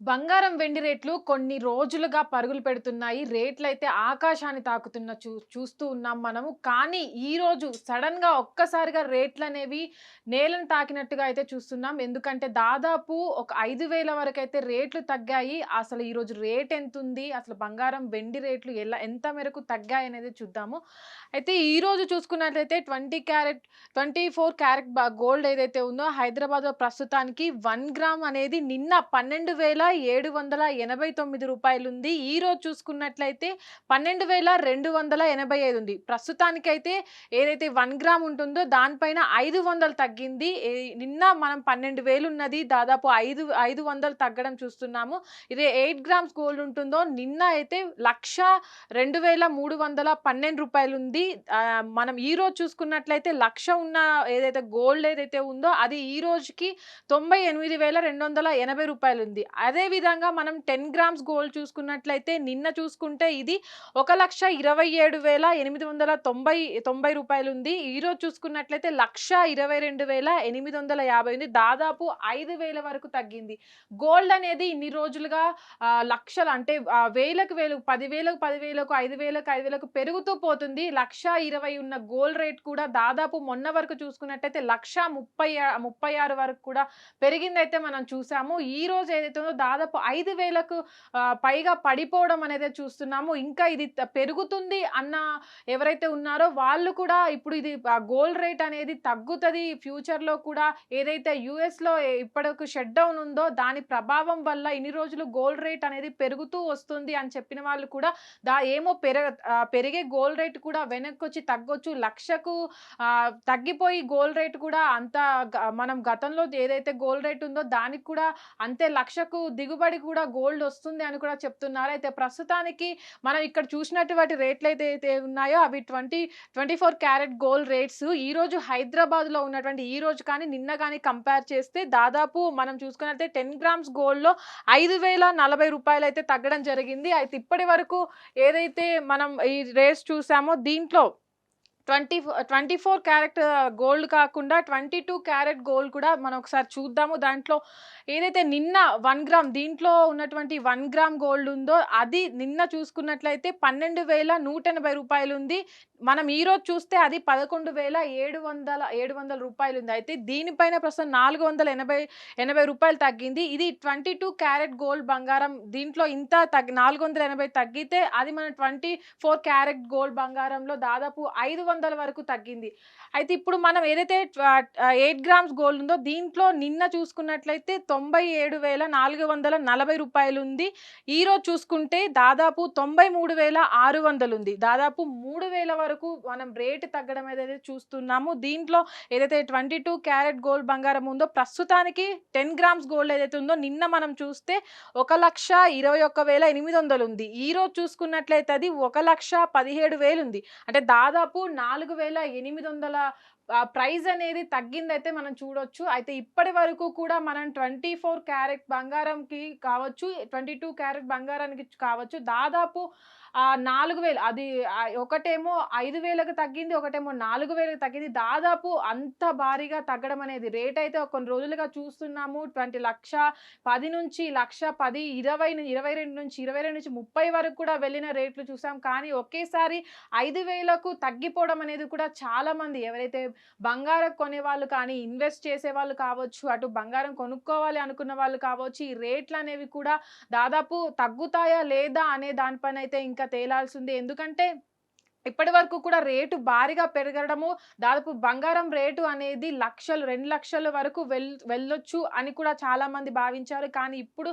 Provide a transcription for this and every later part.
బంగారం, వెండి రేట్లు కొన్ని రోజులుగా పరుగులు పెడుతున్నాయి. రేట్లు అయితే ఆకాశాన్ని తాకుతున్న చూ చూస్తూ ఉన్నాం మనము. కానీ ఈరోజు సడన్గా ఒక్కసారిగా రేట్లు అనేవి నేలను తాకినట్టుగా అయితే చూస్తున్నాం. ఎందుకంటే దాదాపు ఒక ఐదు వరకు అయితే రేట్లు తగ్గాయి. అసలు ఈరోజు రేట్ ఎంత ఉంది అసలు బంగారం, వెండి రేట్లు ఎలా ఎంత మేరకు తగ్గాయి అనేది చూద్దాము. అయితే ఈరోజు చూసుకున్నట్లయితే 20 క్యారెట్ 24 క్యారెట్ గోల్డ్ ఏదైతే ఉందో హైదరాబాద్‌లో ప్రస్తుతానికి వన్ గ్రామ్ అనేది నిన్న పన్నెండు ఏడు వందల ఎనభై తొమ్మిది రూపాయలు ఉంది ఈ రోజు చూసుకున్నట్లయితే పన్నెండు వేల రెండు వందల ఎనభై ఐదు ఉంది. ప్రస్తుతానికైతే ఏదైతే వన్ గ్రామ్ ఉంటుందో దానిపైన ఐదు వందలు తగ్గింది. నిన్న మనం పన్నెండు వేలు ఉన్నది దాదాపు ఐదు ఐదు వందలు తగ్గడం చూస్తున్నాము. ఇదే ఎయిట్ గ్రామ్స్ గోల్డ్ ఉంటుందో నిన్న అయితే లక్ష రెండు వేల మూడు వందల పన్నెండు రూపాయలు ఉంది మనం ఈ రోజు చూసుకున్నట్లయితే లక్ష ఉన్న ఏదైతే గోల్డ్ ఏదైతే ఉందో అది ఈ రోజుకి తొంభై ఎనిమిది వేల రెండు వందల ఎనభై రూపాయలు ఉంది అదేవిధంగా మనం 10 గ్రామ్స్ గోల్డ్ చూసుకున్నట్లయితే నిన్న చూసుకుంటే ఇది ఒక లక్ష ఇరవై ఏడు వేల ఎనిమిది వందల తొంభై తొంభై రూపాయలు ఉంది ఈరోజు చూసుకున్నట్లయితే 1,22,850 ఉంది. దాదాపు ఐదు వేల వరకు తగ్గింది. గోల్డ్ అనేది ఇన్ని రోజులుగా లక్షలు అంటే వేలకు వేలు 10,000కు 10,000కు 5,000కు 5,000కు పెరుగుతూ పోతుంది. లక్ష ఇరవై ఉన్న గోల్డ్ రేట్ కూడా దాదాపు మొన్న వరకు చూసుకున్నట్టయితే 1,30,36 వరకు కూడా పెరిగిందైతే మనం చూసాము. ఈ రోజు ఏదైతే ఉందో దాదాపు ఐదు వేలకు పైగా పడిపోవడం అనేది చూస్తున్నాము. ఇంకా ఇది పెరుగుతుంది అన్న ఎవరైతే ఉన్నారో వాళ్ళు కూడా ఇప్పుడు ఇది గోల్డ్ రేట్ అనేది తగ్గుతుంది ఫ్యూచర్‌లో కూడా ఏదైతే యూఎస్‌లో ఇప్పటికి షట్ డౌన్ ఉందో దాని ప్రభావం వల్ల ఇన్ని రోజులు గోల్డ్ రేట్ అనేది పెరుగుతూ వస్తుంది అని చెప్పిన వాళ్ళు కూడా దా ఏమో పెర పెరిగే గోల్డ్ రేట్ కూడా వెనక్కొచ్చి తగ్గొచ్చు. లక్షకు తగ్గిపోయి గోల్డ్ రేట్ కూడా అంత గ మనం గతంలో ఏదైతే గోల్డ్ రేట్ ఉందో దానికి కూడా అంతే లక్షకు దిగుబడి కూడా గోల్డ్ వస్తుంది అని కూడా చెప్తున్నారు. అయితే ప్రస్తుతానికి మనం ఇక్కడ చూసినటువంటి రేట్లు అయితే ఉన్నాయో అవి 20, 24 క్యారెట్ గోల్డ్ రేట్స్ ఈరోజు హైదరాబాద్‌లో ఉన్నటువంటి ఈ రోజు కానీ నిన్న కానీ కంపేర్ చేస్తే దాదాపు మనం చూసుకున్నట్లయితే 10 గ్రామ్స్ గోల్డ్‌లో 5,040 రూపాయలైతే తగ్గడం జరిగింది. అయితే ఇప్పటి వరకు ఏదైతే మనం ఈ రేట్స్ చూసామో దీంట్లో twenty twenty four carat gold కాకుండా 22 క్యారెట్ గోల్డ్ కూడా మనం ఒకసారి చూద్దాము. దాంట్లో ఏదైతే నిన్న వన్ గ్రామ్ దీంట్లో ఉన్నటువంటి వన్ గ్రామ్ గోల్డ్ ఉందో అది నిన్న చూసుకున్నట్లయితే పన్నెండు వేల నూట ఎనభై రూపాయలు ఉంది మనం ఈరోజు చూస్తే అది పదకొండు వేల ఏడు వందల ఏడు వందల రూపాయలు ఉంది అయితే దీనిపైన ప్రస్తుతం 480 80 రూపాయలు తగ్గింది. ఇది 22 క్యారెట్ గోల్డ్ బంగారం దీంట్లో ఇంత నాలుగు వందల ఎనభై తగ్గితే అది మన 24 క్యారెట్ గోల్డ్ బంగారంలో దాదాపు 500 వరకు తగ్గింది. అయితే ఇప్పుడు మనం ఏదైతే ఎయిట్ గ్రామ్స్ గోల్డ్ ఉందో దీంట్లో నిన్న చూసుకున్నట్లయితే తొంభై ఏడు వేల నాలుగు వందల నలభై రూపాయలు ఉంది ఈరోజు చూసుకుంటే దాదాపు తొంభై మూడు వేల ఆరు వందలు ఉంది దాదాపు మూడు వేల వరకు మనం రేటు తగ్గడం ఏదైతే చూస్తున్నాము దీంట్లో ఏదైతే ట్వంటీ టూ క్యారెట్ గోల్డ్ బంగారం ఉందో ప్రస్తుతానికి టెన్ గ్రామ్స్ గోల్డ్ ఏదైతే ఉందో నిన్న మనం చూస్తే ఒక లక్ష ఇరవై ఒక్క వేల ఎనిమిది వందలు ఉంది ఈరోజు చూసుకున్నట్లయితే అది ఒక లక్ష పదిహేడు వేలు ఉంది అంటే దాదాపు నాలుగు వేల ఎనిమిది వందల ప్రైజ్ అనేది తగ్గిందైతే మనం చూడొచ్చు. అయితే ఇప్పటి వరకు కూడా మనం 24 క్యారెట్ బంగారంకి కావచ్చు, 22 క్యారెట్ బంగారానికి కావచ్చు దాదాపు నాలుగు వేలు అది ఒకటేమో ఐదు వేలకు తగ్గింది. ఒకటేమో 4,000కి తగ్గింది. దాదాపు అంత భారీగా తగ్గడం అనేది రేట్ అయితే కొన్ని రోజులుగా చూస్తున్నాము. 20 లక్ష పది నుంచి 1,10,000 20 22 నుంచి 22 నుంచి 30 వరకు కూడా వెళ్ళిన రేట్లు చూసాం. కానీ ఒకేసారి 5,000కు తగ్గిపోవడం అనేది కూడా చాలామంది ఎవరైతే బంగారం కొనేవాళ్ళు కానీ, ఇన్వెస్ట్ చేసేవాళ్ళు కావచ్చు, అటు బంగారం కొనుక్కోవాలి అనుకున్న వాళ్ళు కావచ్చు, ఈ రేట్లు అనేవి కూడా దాదాపు తగ్గుతాయా లేదా అనే దానిపైన అయితే ఇంకా తేలాల్సింది. ఎందుకంటే ఇప్పటి వరకు కూడా రేటు భారీగా పెరగడము దాదాపు బంగారం రేటు అనేది లక్షలు రెండు లక్షల వరకు వెల్ వెళ్ళొచ్చు అని కూడా చాలామంది భావించారు. కానీ ఇప్పుడు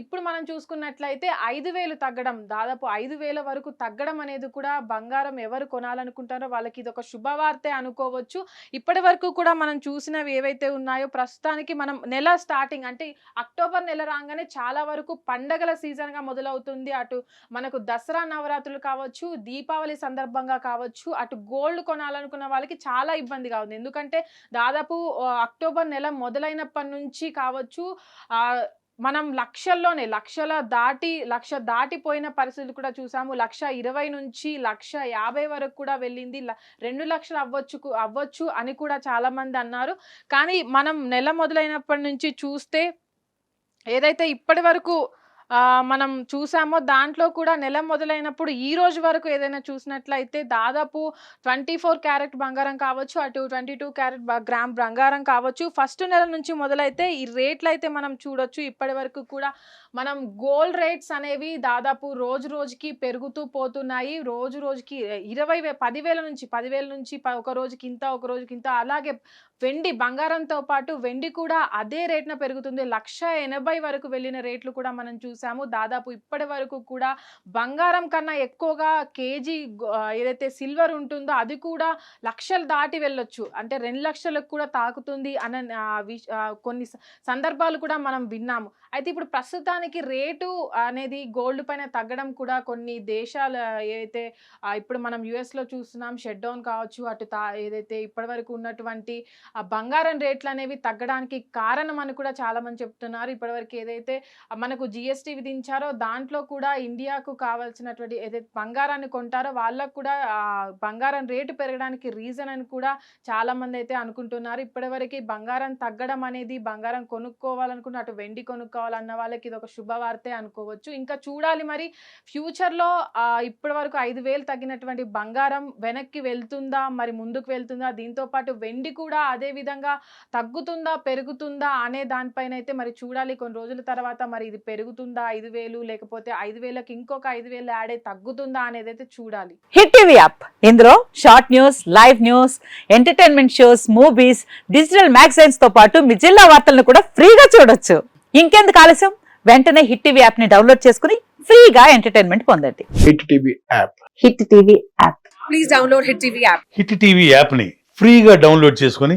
ఇప్పుడు మనం చూసుకున్నట్లయితే ఐదు వేలు తగ్గడం దాదాపు ఐదు వేల వరకు తగ్గడం అనేది కూడా బంగారం ఎవరు కొనాలనుకుంటారో వాళ్ళకి ఇది ఒక శుభవార్తే అనుకోవచ్చు. ఇప్పటి వరకు కూడా మనం చూసినవి ఏవైతే ఉన్నాయో ప్రస్తుతానికి మనం నెల స్టార్టింగ్ అంటే అక్టోబర్ నెల రాగానే చాలా వరకు పండగల సీజన్‌గా మొదలవుతుంది. అటు మనకు దసరా నవరాత్రులు కావచ్చు, దీపావళి సందర్భంగా కావచ్చు, అటు గోల్డ్ కొనాలనుకున్న వాళ్ళకి చాలా ఇబ్బందిగా ఉంది. ఎందుకంటే దాదాపు అక్టోబర్ నెల మొదలైనప్పటి నుంచి కావచ్చు మనం లక్షల్లోనే లక్షల దాటి లక్ష దాటిపోయిన పరిస్థితులు కూడా చూసాము. లక్ష ఇరవై నుంచి లక్ష యాభై వరకు కూడా వెళ్ళింది. రెండు లక్షలు అవ్వచ్చు అవ్వచ్చు అని కూడా చాలామంది అన్నారు. కానీ మనం నెల మొదలైనప్పటి నుంచి చూస్తే ఏదైతే ఇప్పటి వరకు మనం చూసామో దాంట్లో కూడా నెల మొదలైనప్పుడు ఈ రోజు వరకు ఏదైనా చూసినట్లయితే దాదాపు ట్వంటీ ఫోర్ క్యారెట్ బంగారం కావచ్చు అటు ట్వంటీ టూ క్యారెట్ గ్రామ్ బంగారం కావచ్చు. ఫస్ట్ నెల నుంచి మొదలైతే ఈ రేట్లు అయితే మనం చూడొచ్చు. ఇప్పటి వరకు కూడా మనం గోల్డ్ రేట్స్ అనేవి దాదాపు రోజు రోజుకి పెరుగుతూ పోతున్నాయి. రోజు రోజుకి ఇరవై వే పదివేల నుంచి పదివేల నుంచి ప- ఒక రోజుకి ఇంత ఒక రోజుకి ఇంత అలాగే వెండి బంగారంతో పాటు వెండి కూడా అదే రేట్న పెరుగుతుంది. లక్ష ఎనభై వరకు వెళ్ళిన రేట్లు కూడా మనం చూసాము. దాదాపు ఇప్పటి వరకు కూడా బంగారం కన్నా ఎక్కువగా కేజీ ఏదైతే సిల్వర్ ఉంటుందో అది కూడా లక్షలు దాటి వెళ్ళొచ్చు. అంటే రెండు లక్షలకు కూడా తాకుతుంది అన్న కొన్ని స- సందర్భాలు కూడా మనం విన్నాము. అయితే ఇప్పుడు ప్రస్తుతానికి రేటు అనేది గోల్డ్ పైన తగ్గడం కూడా కొన్ని దేశాలు ఏదైతే ఇప్పుడు మనం యుఎస్లో చూస్తున్నాం షట్ డౌన్ కావచ్చు అటు తా ఏదైతే ఇప్పటివరకు ఉన్నటువంటి ఆ బంగారం రేట్లు అనేవి తగ్గడానికి కారణం అని కూడా చాలా మంది చెప్తున్నారు ఇప్పటివరకు ఏదైతే మనకు జిఎస్టీ విధించారో దాంట్లో కూడా ఇండియాకు కావాల్సినటువంటి ఏదైతే బంగారాన్ని కొంటారో వాళ్ళకు కూడా బంగారం రేటు పెరగడానికి రీజన్ అని కూడా చాలా మంది అయితే అనుకుంటున్నారు. ఇప్పటివరకు బంగారం తగ్గడం అనేది బంగారం కొనుక్కోవాలనుకున్న అటు వెండి కొనుక్కోవాలన్న వాళ్ళకి ఇది ఒక శుభవార్తే అనుకోవచ్చు. ఇంకా చూడాలి మరి ఫ్యూచర్లో ఇప్పటి వరకు ఐదు వేలు తగ్గినటువంటి బంగారం వెనక్కి వెళ్తుందా మరి ముందుకు వెళ్తుందా? దీంతో పాటు వెండి కూడా అదే విధంగా తగ్గుతుందా పెరుగుతుందా అనే దానిపైన అయితే మరి చూడాలి. కొన్ని రోజుల తర్వాత మరి ఇది పెరుగుతుందా ఐదు వేలు? లేకపోతే ఐదు వేలకు ఇంకొక ఐదు వేలు యాడ్ అయి తగ్గుతుందా అనేది అయితే చూడాలి. Hit TV app. ఇందులో short news live news entertainment shows movies digital మ్యాగజైన్స్తో పాటు మీ జిల్లా వార్తలను కూడా ఫ్రీగా చూడొచ్చు. ఇంకెందుకు ఆలస్యం? వెంటనే హిట్ టీవీ యాప్ని డౌన్లోడ్ చేసుకుని ఫ్రీగా ఎంటర్టైన్మెంట్ పొందండి. Hit TV app. Hit TV app. Please download Hit TV app. Hit TV యాప్ని ఫ్రీగా డౌన్లోడ్ చేసుకొని